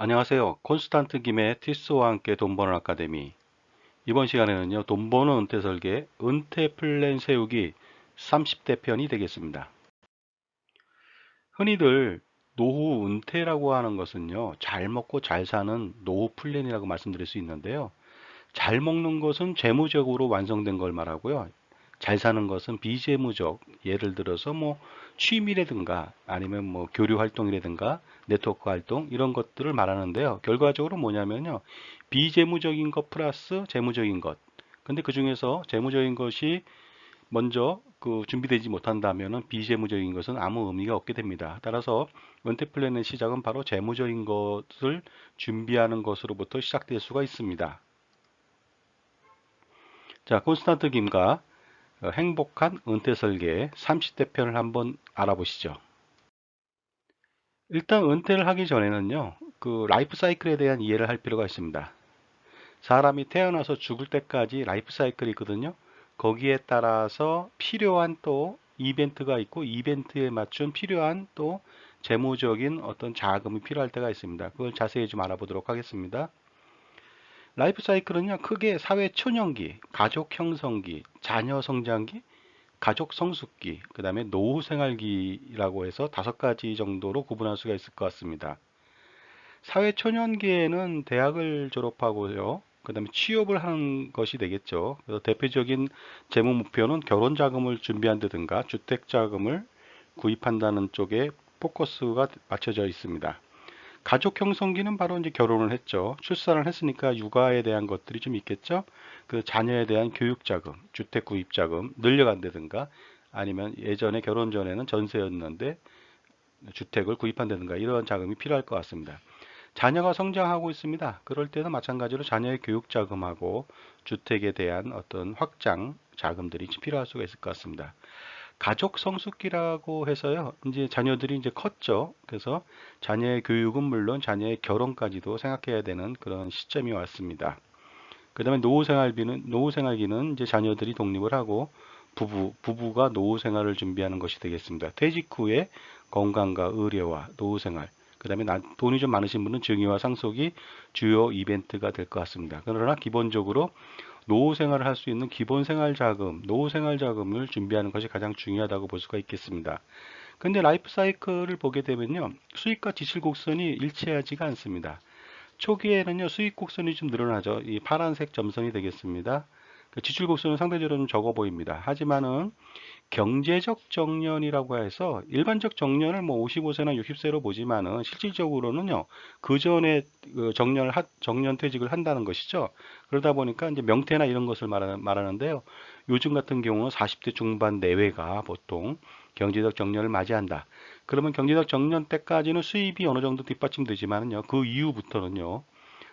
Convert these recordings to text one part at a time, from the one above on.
안녕하세요. 콘스탄트 김의 티스와 함께 돈 버는 아카데미. 이번 시간에는요, 돈 버는 은퇴 설계, 은퇴 플랜 세우기 30대 편이 되겠습니다. 흔히들 노후 은퇴라고 하는 것은요, 잘 먹고 잘 사는 노후 플랜이라고 말씀드릴 수 있는데요. 잘 먹는 것은 재무적으로 완성된 걸 말하고요. 잘 사는 것은 비재무적, 예를 들어서 뭐 취미라든가 아니면 뭐 교류 활동이라든가 네트워크 활동 이런 것들을 말하는데요. 결과적으로 뭐냐면요. 비재무적인 것 플러스 재무적인 것. 근데 그 중에서 재무적인 것이 먼저 그 준비되지 못한다면은 비재무적인 것은 아무 의미가 없게 됩니다. 따라서 은퇴 플랜의 시작은 바로 재무적인 것을 준비하는 것으로부터 시작될 수가 있습니다. 자, 콘스탄트 김과 어, 행복한 은퇴 설계 30대 편을 한번 알아보시죠. 일단 은퇴를 하기 전에는요, 그 라이프 사이클에 대한 이해를 할 필요가 있습니다. 사람이 태어나서 죽을 때까지 라이프 사이클이 있거든요. 거기에 따라서 필요한 또 이벤트가 있고 이벤트에 맞춘 필요한 또 재무적인 어떤 자금이 필요할 때가 있습니다. 그걸 자세히 좀 알아보도록 하겠습니다. 라이프 사이클은요, 크게 사회 초년기, 가족 형성기, 자녀 성장기, 가족 성숙기, 그 다음에 노후 생활기라고 해서 다섯 가지 정도로 구분할 수가 있을 것 같습니다. 사회 초년기에는 대학을 졸업하고요, 그 다음에 취업을 하는 것이 되겠죠. 그래서 대표적인 재무 목표는 결혼 자금을 준비한다든가 주택 자금을 구입한다는 쪽에 포커스가 맞춰져 있습니다. 가족 형성기는 바로 이제 결혼을 했죠. 출산을 했으니까 육아에 대한 것들이 좀 있겠죠. 그 자녀에 대한 교육 자금, 주택 구입 자금 늘려간다든가 아니면 예전에 결혼 전에는 전세였는데 주택을 구입한다든가 이런 자금이 필요할 것 같습니다. 자녀가 성장하고 있습니다. 그럴 때는 마찬가지로 자녀의 교육 자금하고 주택에 대한 어떤 확장 자금들이 필요할 수가 있을 것 같습니다. 가족 성숙기라고 해서요. 이제 자녀들이 이제 컸죠. 그래서 자녀의 교육은 물론 자녀의 결혼까지도 생각해야 되는 그런 시점이 왔습니다. 그 다음에 노후 생활비는, 노후 생활기는 이제 자녀들이 독립을 하고 부부, 부부가 노후 생활을 준비하는 것이 되겠습니다. 퇴직 후에 건강과 의료와 노후 생활, 그 다음에 돈이 좀 많으신 분은 증여와 상속이 주요 이벤트가 될 것 같습니다. 그러나 기본적으로 노후 생활을 할 수 있는 기본 생활 자금, 노후 생활 자금을 준비하는 것이 가장 중요하다고 볼 수가 있겠습니다. 근데 라이프 사이클을 보게 되면요. 수익과 지출 곡선이 일치하지가 않습니다. 초기에는요. 수익 곡선이 좀 늘어나죠. 이 파란색 점선이 되겠습니다. 그 지출 곡선은 상대적으로 좀 적어 보입니다. 하지만은 경제적 정년이라고 해서 일반적 정년을 뭐 55세나 60세로 보지만은 실질적으로는요 그 전에 그 정년을 하, 정년 퇴직을 한다는 것이죠. 그러다 보니까 이제 명퇴나 이런 것을 말하는, 말하는 데요. 요즘 같은 경우는 40대 중반 내외가 보통 경제적 정년을 맞이한다. 그러면 경제적 정년 때까지는 수입이 어느 정도 뒷받침되지만은요 그 이후부터는요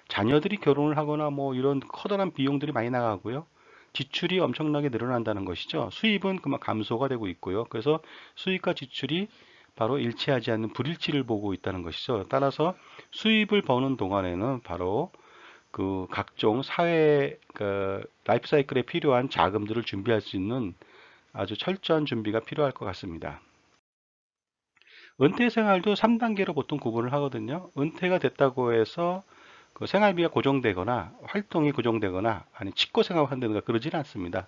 자녀들이 결혼을 하거나 뭐 이런 커다란 비용들이 많이 나가고요. 지출이 엄청나게 늘어난다는 것이죠. 수입은 그만 감소가 되고 있고요. 그래서 수입과 지출이 바로 일치하지 않는 불일치를 보고 있다는 것이죠. 따라서 수입을 버는 동안에는 바로 그 각종 사회 그 라이프 사이클에 필요한 자금들을 준비할 수 있는 아주 철저한 준비가 필요할 것 같습니다. 은퇴 생활도 3단계로 보통 구분을 하거든요. 은퇴가 됐다고 해서 그 생활비가 고정되거나 활동이 고정되거나 아니 치과 생활을 한다든가 그러지는 않습니다.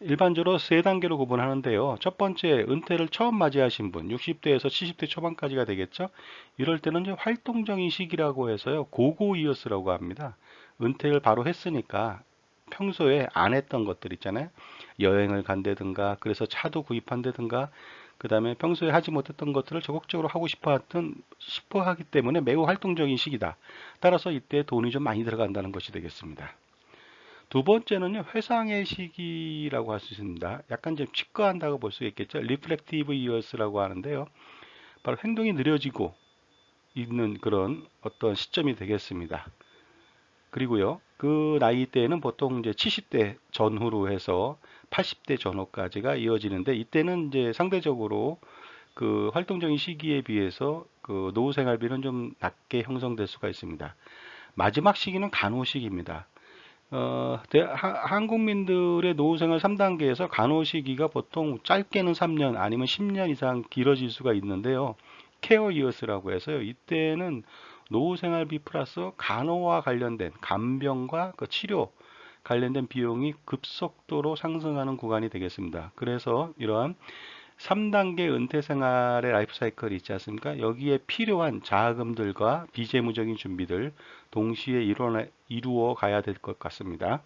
일반적으로 세 단계로 구분하는데요. 첫 번째 은퇴를 처음 맞이하신 분 60대에서 70대 초반까지가 되겠죠. 이럴 때는 이제 활동적인 시기라고 해서요. 고고이어스라고 합니다. 은퇴를 바로 했으니까 평소에 안 했던 것들 있잖아요. 여행을 간다든가 그래서 차도 구입한다든가 그 다음에 평소에 하지 못했던 것들을 적극적으로 하고 싶어 하던 싶어 하기 때문에 매우 활동적인 시기다. 따라서 이때 돈이 좀 많이 들어간다는 것이 되겠습니다. 두 번째는요, 회상의 시기라고 할 수 있습니다. 약간 좀 치과한다고 볼 수 있겠죠. 리플렉티브 이어스라고 하는데요. 바로 행동이 느려지고 있는 그런 어떤 시점이 되겠습니다. 그리고요, 그 나이 때는 보통 이제 70대 전후로 해서 80대 전후까지가 이어지는데 이때는 이제 상대적으로 그 활동적인 시기에 비해서 그 노후 생활비는 좀 낮게 형성될 수가 있습니다. 마지막 시기는 간호 시기입니다. 어, 한국민들의 노후생활 3단계에서 간호 시기가 보통 짧게는 3년 아니면 10년 이상 길어질 수가 있는데요. 케어 이어스라고 해서요. 이때는 노후 생활비 플러스 간호와 관련된 간병과 그 치료 관련된 비용이 급속도로 상승하는 구간이 되겠습니다. 그래서 이러한 3단계 은퇴 생활의 라이프 사이클이 있지 않습니까? 여기에 필요한 자금들과 비재무적인 준비들 동시에 이루어, 이루어 가야 될 것 같습니다.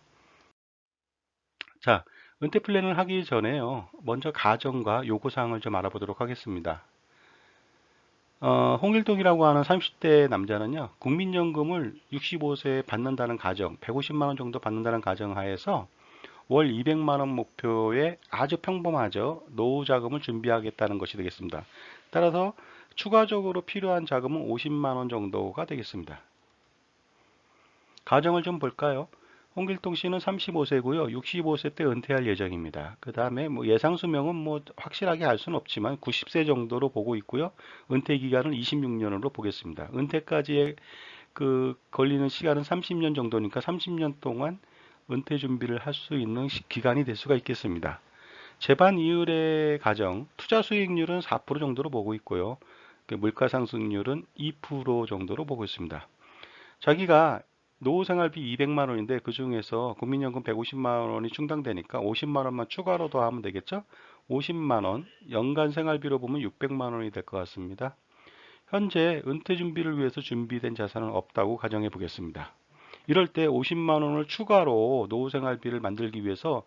자, 은퇴 플랜을 하기 전에요. 먼저 가정과 요구사항을 좀 알아보도록 하겠습니다. 어, 홍일동이라고 하는 30대 남자는요, 국민연금을 65세에 받는다는 가정, 150만원 정도 받는다는 가정 하에서 월 200만원 목표에 아주 평범하죠. 노후 자금을 준비하겠다는 것이 되겠습니다. 따라서 추가적으로 필요한 자금은 50만원 정도가 되겠습니다. 가정을 좀 볼까요? 홍길동 씨는 35세고요. 65세 때 은퇴할 예정입니다. 그 다음에 뭐 예상 수명은 뭐 확실하게 알 수는 없지만 90세 정도로 보고 있고요. 은퇴 기간을 26년으로 보겠습니다. 은퇴까지의 그 걸리는 시간은 30년 정도니까 30년 동안 은퇴 준비를 할 수 있는 기간이 될 수가 있겠습니다. 재반 이율의 가정 투자 수익률은 4% 정도로 보고 있고요. 그 물가 상승률은 2% 정도로 보고 있습니다. 자기가 노후 생활비 200만 원인데 그 중에서 국민연금 150만 원이 충당되니까 50만 원만 추가로 더 하면 되겠죠? 50만 원, 연간 생활비로 보면 600만 원이 될 것 같습니다. 현재 은퇴 준비를 위해서 준비된 자산은 없다고 가정해 보겠습니다. 이럴 때 50만 원을 추가로 노후 생활비를 만들기 위해서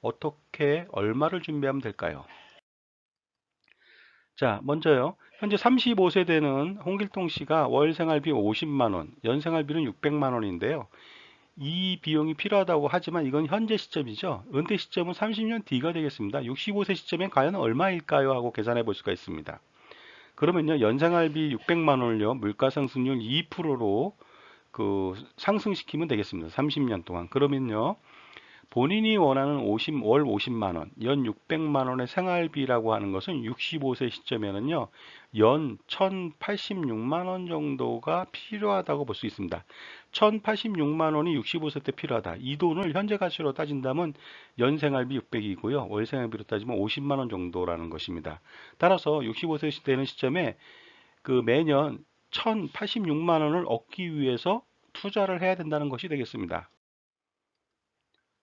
어떻게 얼마를 준비하면 될까요? 자, 먼저요. 현재 35세 되는 홍길동 씨가 월 생활비 50만 원, 연 생활비는 600만 원인데요. 이 비용이 필요하다고 하지만 이건 현재 시점이죠. 은퇴 시점은 30년 뒤가 되겠습니다. 65세 시점엔 과연 얼마일까요? 하고 계산해 볼 수가 있습니다. 그러면요. 연생활비 600만 원을요. 물가 상승률 2%로 그 상승시키면 되겠습니다. 30년 동안. 그러면요. 본인이 원하는 50, 월 50만 원, 연 600만 원의 생활비라고 하는 것은 65세 시점에는요, 연 1086만 원 정도가 필요하다고 볼 수 있습니다. 1086만 원이 65세 때 필요하다. 이 돈을 현재 가치로 따진다면 연 생활비 600이고요. 월 생활비로 따지면 50만 원 정도라는 것입니다. 따라서 65세 되는 시점에 그 매년 1086만 원을 얻기 위해서 투자를 해야 된다는 것이 되겠습니다.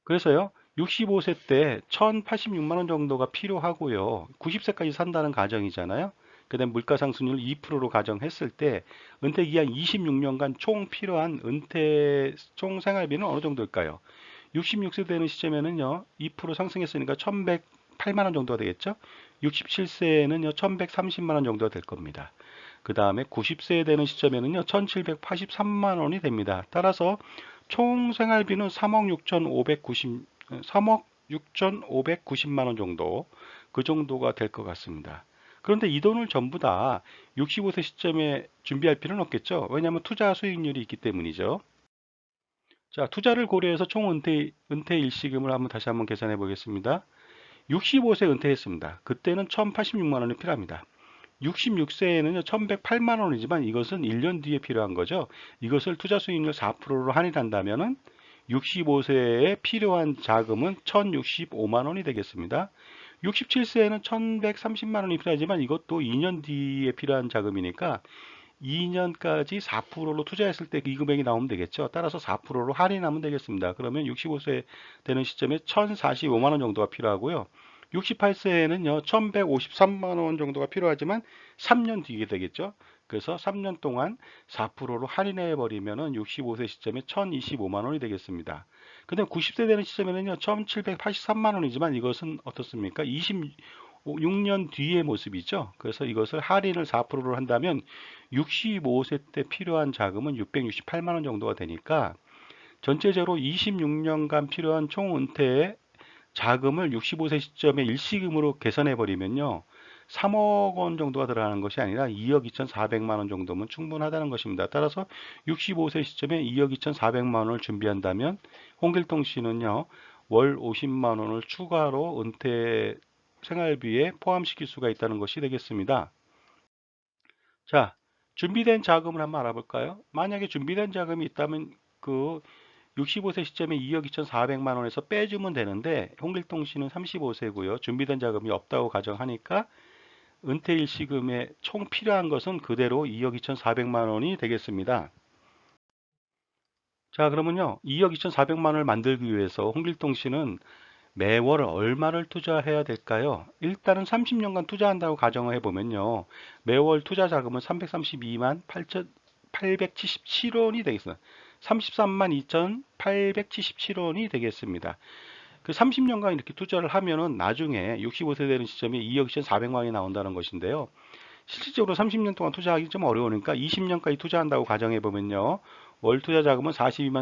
그래서요. 65세 때 1086만 원 정도가 필요하고요. 90세까지 산다는 가정이잖아요. 그 다음 물가 상승률 2%로 가정했을 때 은퇴 기간 26년간 총 필요한 은퇴 총 생활비는 어느 정도일까요? 66세 되는 시점에는요. 2% 상승했으니까 1108만 원 정도가 되겠죠. 67세에는요. 1130만 원 정도가 될 겁니다. 그 다음에 90세 되는 시점에는요. 1783만 원이 됩니다. 따라서 총 생활비는 3억 6,590 3억 6,590만 원 정도 그 정도가 될 것 같습니다. 그런데 이 돈을 전부 다 65세 시점에 준비할 필요는 없겠죠. 왜냐하면 투자 수익률이 있기 때문이죠. 자, 투자를 고려해서 총 은퇴, 은퇴 일시금을 한번 다시 한번 계산해 보겠습니다. 65세 은퇴했습니다. 그때는 1,086만 원이 필요합니다. 66세에는 1108만 원이지만 이것은 1년 뒤에 필요한 거죠. 이것을 투자 수익률 4%로 할인한다면은 65세에 필요한 자금은 1065만 원이 되겠습니다. 67세에는 1130만 원이 필요하지만 이것도 2년 뒤에 필요한 자금이니까 2년까지 4%로 투자했을 때 이 금액이 나오면 되겠죠. 따라서 4%로 할인하면 되겠습니다. 그러면 65세 되는 시점에 1045만 원 정도가 필요하고요. 68세에는요, 1153만 원 정도가 필요하지만 3년 뒤게 되겠죠. 그래서 3년 동안 4%로 할인해 버리면은 65세 시점에 1025만 원이 되겠습니다. 근데 90세 되는 시점에는요, 1783만 원이지만 이것은 어떻습니까? 26년 뒤의 모습이죠. 그래서 이것을 할인을 4%로 한다면 65세 때 필요한 자금은 668만 원 정도가 되니까 전체적으로 26년간 필요한 총 은퇴의 자금을 65세 시점에 일시금으로 계산해 버리면요. 3억 원 정도가 들어가는 것이 아니라 2억 2,400만 원 정도면 충분하다는 것입니다. 따라서 65세 시점에 2억 2,400만 원을 준비한다면 홍길동 씨는요. 월 50만 원을 추가로 은퇴 생활비에 포함시킬 수가 있다는 것이 되겠습니다. 자, 준비된 자금을 한번 알아볼까요? 만약에 준비된 자금이 있다면 그 65세 시점에 2억 2,400만 원에서 빼주면 되는데 홍길동 씨는 35세고요. 준비된 자금이 없다고 가정하니까 은퇴 일시금에 총 필요한 것은 그대로 2억 2,400만 원이 되겠습니다. 자, 그러면요. 2억 2,400만 원을 만들기 위해서 홍길동 씨는 매월 얼마를 투자해야 될까요? 일단은 30년간 투자한다고 가정을 해보면요. 매월 투자 자금은 332만 8,877원이 되겠습니다. 33만 2,877원이 되겠습니다. 그 30년간 이렇게 투자를 하면은 나중에 65세 되는 시점에 2억 2,400만 원이 나온다는 것인데요. 실질적으로 30년 동안 투자하기 좀 어려우니까 20년까지 투자한다고 가정해 보면요. 월 투자 자금은 42만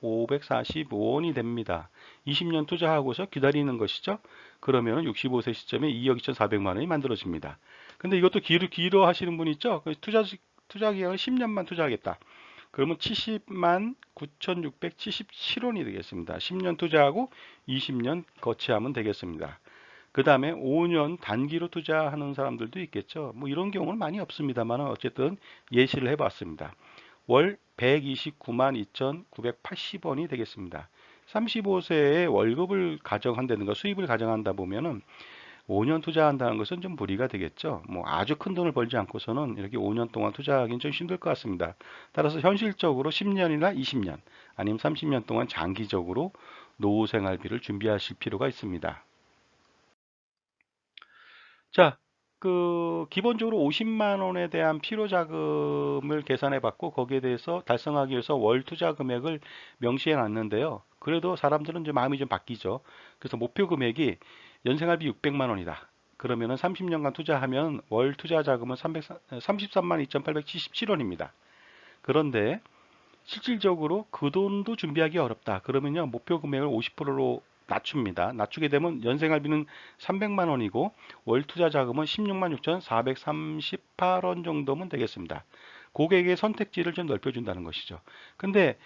3,545원이 됩니다. 20년 투자하고서 기다리는 것이죠. 그러면 65세 시점에 2억 2,400만 원이 만들어집니다. 근데 이것도 길어, 길어 하시는 분 있죠? 그 투자, 투자 기간을 10년만 투자하겠다. 그러면 70만 9,677원이 되겠습니다. 10년 투자하고 20년 거치하면 되겠습니다. 그 다음에 5년 단기로 투자하는 사람들도 있겠죠. 뭐 이런 경우는 많이 없습니다만 어쨌든 예시를 해봤습니다. 월 129만 2,980원이 되겠습니다. 35세에 월급을 가정한다든가 수입을 가정한다 보면은 5년 투자한다는 것은 좀 무리가 되겠죠. 뭐 아주 큰 돈을 벌지 않고서는 이렇게 5년 동안 투자하기는 좀 힘들 것 같습니다. 따라서 현실적으로 10년이나 20년 아니면 30년 동안 장기적으로 노후 생활비를 준비하실 필요가 있습니다. 자, 그 기본적으로 50만 원에 대한 필요 자금을 계산해 봤고 거기에 대해서 달성하기 위해서 월 투자 금액을 명시해 놨는데요. 그래도 사람들은 이제 마음이 좀 바뀌죠. 그래서 목표 금액이 연생활비 600만 원이다. 그러면은 30년간 투자하면 월 투자 자금은 3 33만 2,877원입니다. 그런데 실질적으로 그 돈도 준비하기 어렵다. 그러면요 목표 금액을 50%로 낮춥니다. 낮추게 되면 연생활비는 300만 원이고 월 투자 자금은 16만 6,438원 정도면 되겠습니다. 고객의 선택지를 좀 넓혀준다는 것이죠. 근데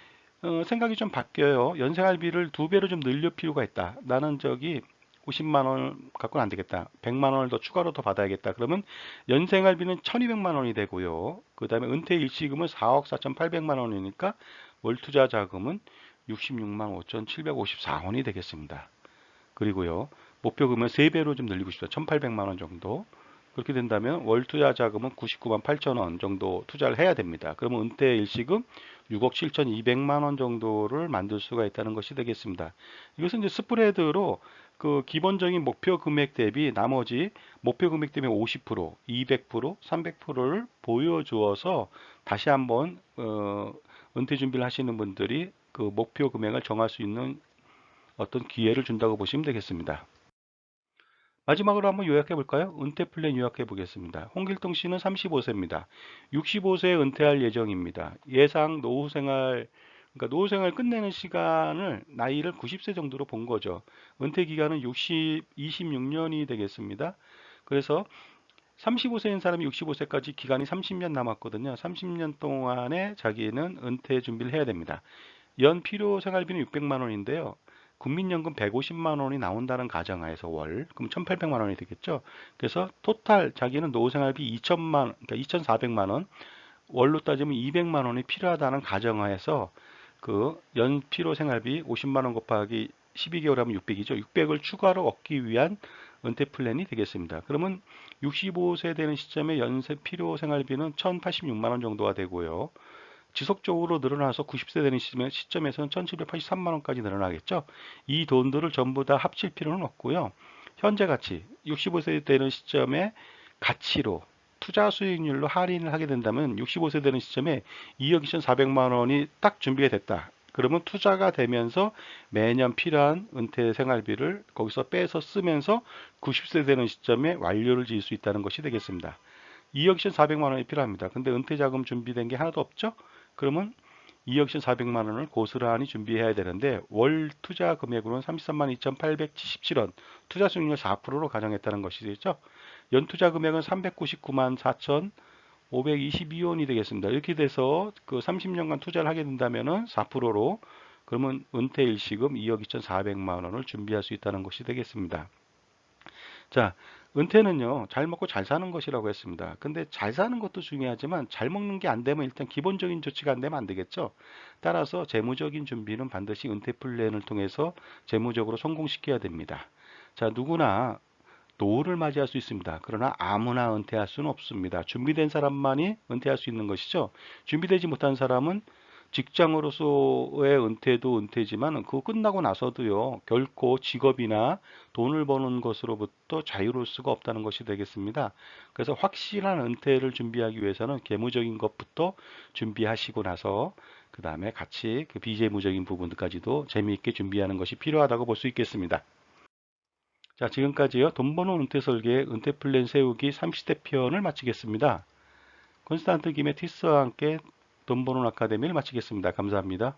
어, 생각이 좀 바뀌어요. 연생활비를 두 배로 좀 늘릴 필요가 있다. 나는 저기 50만 원 갖고는 안 되겠다. 100만 원을 더 추가로 더 받아야겠다. 그러면 연생활비는 1200만 원이 되고요. 그 다음에 은퇴 일시금은 4억 4,800만 원이니까 월 투자 자금은 66만 5,754원이 되겠습니다. 그리고요. 목표금은 3배로 좀 늘리고 싶다. 1,800만 원 정도. 그렇게 된다면 월 투자 자금은 99만 8천 원 정도 투자를 해야 됩니다. 그러면 은퇴 일시금 6억 7,200만 원 정도를 만들 수가 있다는 것이 되겠습니다. 이것은 이제 스프레드로 그 기본적인 목표 금액 대비 나머지 목표 금액 대비 50%, 200%, 300%를 보여주어서 다시 한번 어, 은퇴 준비를 하시는 분들이 그 목표 금액을 정할 수 있는 어떤 기회를 준다고 보시면 되겠습니다. 마지막으로 한번 요약해 볼까요? 은퇴 플랜 요약해 보겠습니다. 홍길동 씨는 35세입니다. 65세에 은퇴할 예정입니다. 예상 노후 생활 그러니까 노후 생활 끝내는 시간을 나이를 90세 정도로 본 거죠. 은퇴 기간은 60 26년이 되겠습니다. 그래서 35세인 사람이 65세까지 기간이 30년 남았거든요. 30년 동안에 자기는 은퇴 준비를 해야 됩니다. 연 필요 생활비는 600만 원인데요. 국민연금 150만 원이 나온다는 가정하에서 월 그럼 1,800만 원이 되겠죠. 그래서 토탈 자기는 노후생활비 2천만 그러니까 2,400만 원 월로 따지면 200만 원이 필요하다는 가정하에서 그 연 필요 생활비 50만 원 곱하기 12개월 하면 600이죠. 600을 추가로 얻기 위한 은퇴 플랜이 되겠습니다. 그러면 65세 되는 시점에 연세 필요 생활비는 1,086만 원 정도가 되고요. 지속적으로 늘어나서 90세 되는 시점에서는 1783만 원까지 늘어나겠죠. 이 돈들을 전부 다 합칠 필요는 없고요. 현재 가치 65세 되는 시점에 가치로 투자 수익률로 할인을 하게 된다면 65세 되는 시점에 2억 2,400만 원이 딱 준비가 됐다. 그러면 투자가 되면서 매년 필요한 은퇴 생활비를 거기서 빼서 쓰면서 90세 되는 시점에 완료를 지을 수 있다는 것이 되겠습니다. 2억 2,400만 원이 필요합니다. 근데 은퇴 자금 준비된 게 하나도 없죠? 그러면 2억 1,400만 원을 고스란히 준비해야 되는데 월 투자 금액으로는 33만 2,877원, 투자 수익률 4%로 가정했다는 것이죠. 연 투자 금액은 399만 4,522원이 되겠습니다. 이렇게 돼서 그 30년간 투자를 하게 된다면은 4%로 그러면 은퇴 일시금 2억 2,400만 원을 준비할 수 있다는 것이 되겠습니다. 자, 은퇴는요, 잘 먹고 잘 사는 것이라고 했습니다. 근데 잘 사는 것도 중요하지만 잘 먹는 게 안 되면 일단 기본적인 조치가 안 되면 안 되겠죠. 따라서 재무적인 준비는 반드시 은퇴 플랜을 통해서 재무적으로 성공시켜야 됩니다. 자, 누구나 노후를 맞이할 수 있습니다. 그러나 아무나 은퇴할 수는 없습니다. 준비된 사람만이 은퇴할 수 있는 것이죠. 준비되지 못한 사람은 직장으로서의 은퇴도 은퇴지만 그거 끝나고 나서도요 결코 직업이나 돈을 버는 것으로부터 자유로울 수가 없다는 것이 되겠습니다. 그래서 확실한 은퇴를 준비하기 위해서는 개무적인 것부터 준비하시고 나서 그 다음에 같이 그 비재무적인 부분까지도 재미있게 준비하는 것이 필요하다고 볼 수 있겠습니다. 자 지금까지요 돈 버는 은퇴 설계 은퇴 플랜 세우기 30대 편을 마치겠습니다. 콘스탄트 김의 티스와 함께 돈 버는 아카데미를 마치겠습니다. 감사합니다.